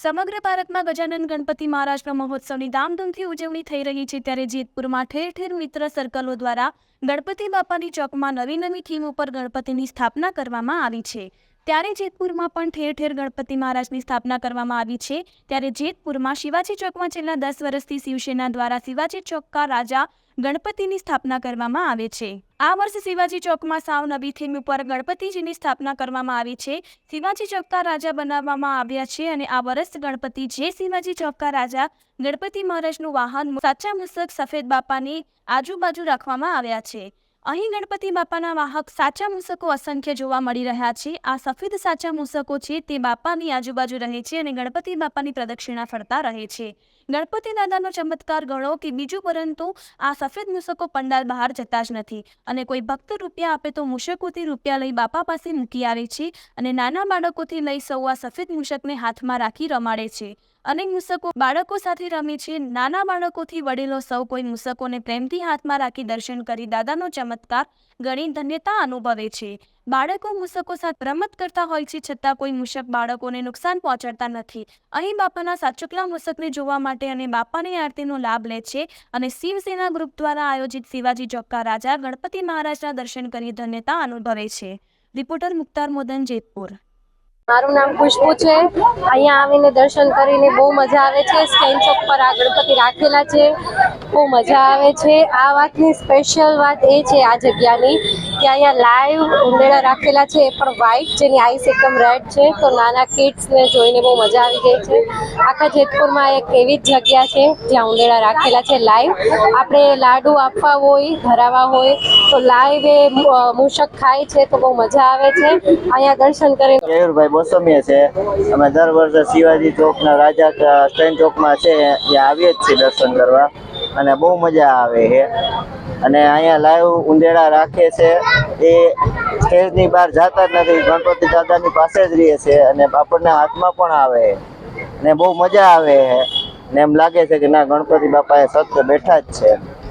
સમગ્ર ભારતમાં ગજાનન ગણપતિ મહારાષ્ટ્ર મહોત્સવની ધામધૂમથી ઉજવણી થઈ રહી છે ત્યારે જેતપુરમાં ઠેર ઠેર મિત્ર સર્કલો દ્વારા ગણપતિ બાપાની ચોકમાં નવી નવી થીમ ઉપર ગણપતિની સ્થાપના કરવામાં આવી છે. ત્યારે જેતપુરમાં પણ ઠેર ઠેર ગણપતિ મહારાજની સ્થાપના કરવામાં આવી છે. ત્યારે જેતપુરમાં શિવાજી ચોકમાં છેલ્લા દસ વર્ષથી શિવસેના દ્વારા શિવાજી ચોકકા રાજા ગણપતિની સ્થાપના કરવામાં આવે છે. આ વર્ષે શિવાજી ચોકમાં સાવ નવી થીમ ઉપર ગણપતિજીની સ્થાપના કરવામાં આવી છે. શિવાજી ચોકકા રાજા બનાવવામાં આવ્યા છે અને આ વર્ષ ગણપતિ જે શિવાજી ચોકકા રાજા ગણપતિ મહારાજનું વાહન, સાચા મુસક સફેદ બાપાની આજુબાજુ રાખવામાં આવ્યા છે. અહીં ગણપતિ બાપાના વાહક સાચા મૂસકો અસંખ્ય જોવા મળી રહ્યા છે. આ સફેદ સાચા મૂસકો છે તે બાપાની આજુબાજુ રહે છે અને ગણપતિ બાપાની પ્રદક્ષિણા ફરતા રહે છે. ગણપતિ દાદાનો ચમત્કાર ગણો કે બીજું પરંતુ આ સફેદ મૂસકો પંડાલ બહાર જતા જ નથી અને કોઈ ભક્ત રૂપિયા આપે તો મૂષકોથી રૂપિયા લઈ બાપા પાસે મૂકી આવે છે અને નાના બાળકોથી લઈ સૌ આ સફેદ મૂષકને હાથમાં રાખી રમાડે છે. અનેક મૂસકો બાળકો સાથે રમે છે. નાના બાળકોથી વડીલો સૌ કોઈ મૂસકોને પ્રેમથી હાથમાં રાખી દર્શન કરી દાદાનો ચમત્કાર ગણી ધન્યતા અનુભવે છે. બાળકો મૂસકો સાથે રમત કરતા હોય છે છતાં કોઈ મૂષક બાળકોને નુકસાન પહોંચાડતા નથી. અહીં બાપાના સાચુકલા મૂસકને જોવા માટે અને બાપાની આરતીનો લાભ લે છે અને શિવસેના ગ્રુપ દ્વારા આયોજિત શિવાજી ચોક્કા રાજા ગણપતિ મહારાજના દર્શન કરી ધન્યતા અનુભવે છે. રિપોર્ટર મુક્તાર મોદન જેતપુર. મારું નામ ખુશ્બુ છે. અહીંયા આવીને દર્શન કરીને બહુ મજા આવે છે. સ્ટેન્ડ ચોક પર આ ગણપતિ રાખેલા છે. બહુ મજા આવે છે. આ વાતની સ્પેશિયલ વાત એ છે આ જગ્યાની કે અહીંયા લાઈવ ઉંદેડા રાખેલા છે. એ પણ વ્હાઈટ જેની આઈસ એકદમ રેડ છે. તો નાના કિડ્સને જોઈને બહુ મજા આવી ગઈ છે. આખા જેતપુરમાં એક એવી જ જગ્યા છે જ્યાં ઉંદેડા રાખેલા છે લાઈવ આપણે લાડુ આપવા હોય, ધરાવવા હોય, તો લાઈવ એ મૂષક ખાય છે તો બહુ મજા આવે છે. અહીંયા દર્શન કરીને કેયુરભાઈ બોસમીએ છે. અમે દર વર્ષે શિવાજી ચોકના રાજા ચોકમાં છે. ત્યાં આવીએ જ છીએ દર્શન કરવા. અને બહુ મજા આવે છે. અને અહીંયા લાઈવ ઉંદેડા રાખે છે. એ સ્ટેજની બહાર જતા જ નથી. ગણપતિ દાદાની પાસે જ રહે છે અને આપણને હાથમાં પણ આવે ને બહુ મજા આવે છે. ને એમ લાગે છે કે ના, ગણપતિ બાપા એ સત્ય બેઠા જ છે.